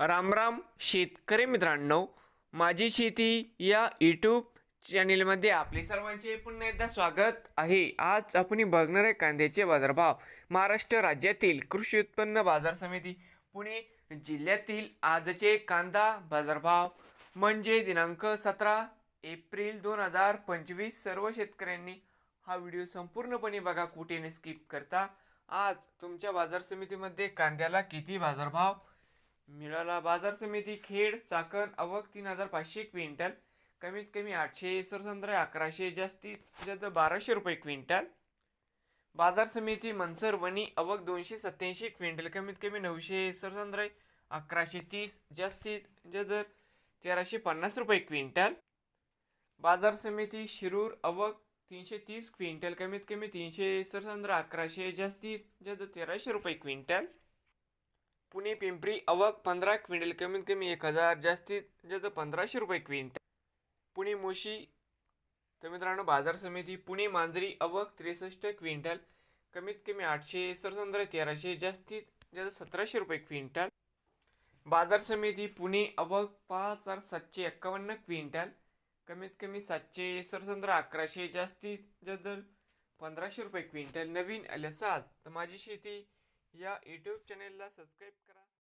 रामराम शेतकरी मित्रांनो माझी शेती या यूट्यूब चॅनेलमध्ये आपले सर्वांचे पुन्हा एकदा स्वागत आहे. आज आपण बघणार आहे कांद्याचे बाजारभाव. महाराष्ट्र राज्यातील कृषी उत्पन्न बाजार समिती पुणे जिल्ह्यातील आजचे कांदा बाजारभाव. म्हणजे दिनांक सतरा एप्रिल दोन हजार पंचवीस सर्व शेतकऱ्यांनी हा व्हिडिओ संपूर्णपणे बघा कुठे स्किप करता. आज तुमच्या बाजार समितीमध्ये कांद्याला किती बाजारभाव मिळाला बाजार समिती खेड चाकण अवक तीन हजार पाचशे क्विंटल. कमीत कमी आठशे सरसंद्र अकराशे जास्तीत जास्त बाराशे रुपये क्विंटल. बाजार समिती मनसर वणी अवक दोनशे सत्याऐंशी क्विंटल. कमीत कमी नऊशे सरसंद्र अकराशे तीस जास्तीत जर तेराशे पन्नास रुपये क्विंटल. बाजार समिती शिरूर अवक तीनशे तीस क्विंटल. कमीत कमी तीनशे सरसंद्र अकराशे जास्तीत जास्त तेराशे रुपये क्विंटल. पुणे पिंपरी अवक पंधरा क्विंटल कमीत कमी एक हजार जास्तीत जास्त पंधराशे रुपये क्विंटल. पुणे मोशी तर मित्रांनो बाजार समिती पुणे मांजरी अवक त्रेसष्ट क्विंटल कमीत कमी आठशे सरसंद्र तेराशे जास्तीत जास्त सतराशे रुपये क्विंटल. बाजार समिती पुणे अवक पाच हजार सातशे एक्कावन्न क्विंटल कमीत कमी सातशे सरसंद्र अकराशे जास्तीत जास्त पंधराशे रुपये क्विंटल. नवीन आल्या सात तर माझी शेती या यूट्यूब चॅनेलला सबस्क्राईब करा.